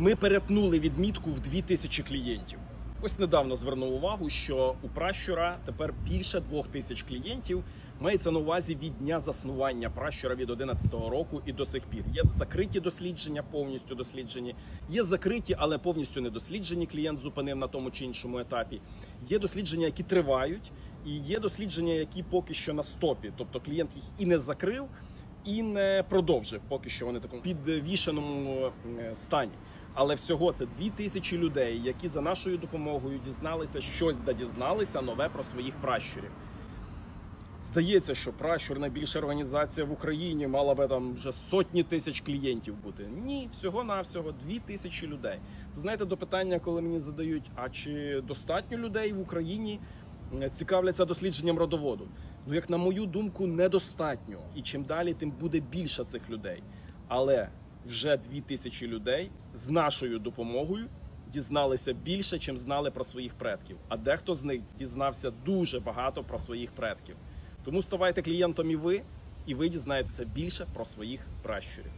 Ми перетнули відмітку в 2000 клієнтів. Ось недавно звернув увагу, що у пращура тепер більше двох тисяч клієнтів. Мається на увазі від дня заснування пращура від 11-го року і до сих пір. Є закриті дослідження, повністю досліджені. Є закриті, але повністю не досліджені. Клієнт зупинив на тому чи іншому етапі. Є дослідження, які тривають, і є дослідження, які поки що на стопі. Тобто клієнт їх і не закрив, і не продовжив. Поки що вони в такому підвішеному е, стані. Але всього це дві тисячі людей, які за нашою допомогою дізналися щось, да дізналися нове про своїх пращурів. Здається, що пращур найбільша організація в Україні мала би там вже сотні тисяч клієнтів бути. Ні, всього навсього дві тисячі людей. Це знаєте, до питання, коли мені задають: а чи достатньо людей в Україні цікавляться дослідженням родоводу? Ну, як на мою думку, недостатньо. І чим далі, тим буде більше цих людей. Але вже дві тисячі людей з нашою допомогою дізналися більше, чим знали про своїх предків. А дехто з них дізнався дуже багато про своїх предків. Тому ставайте клієнтом і ви, і ви дізнаєтеся більше про своїх пращурів.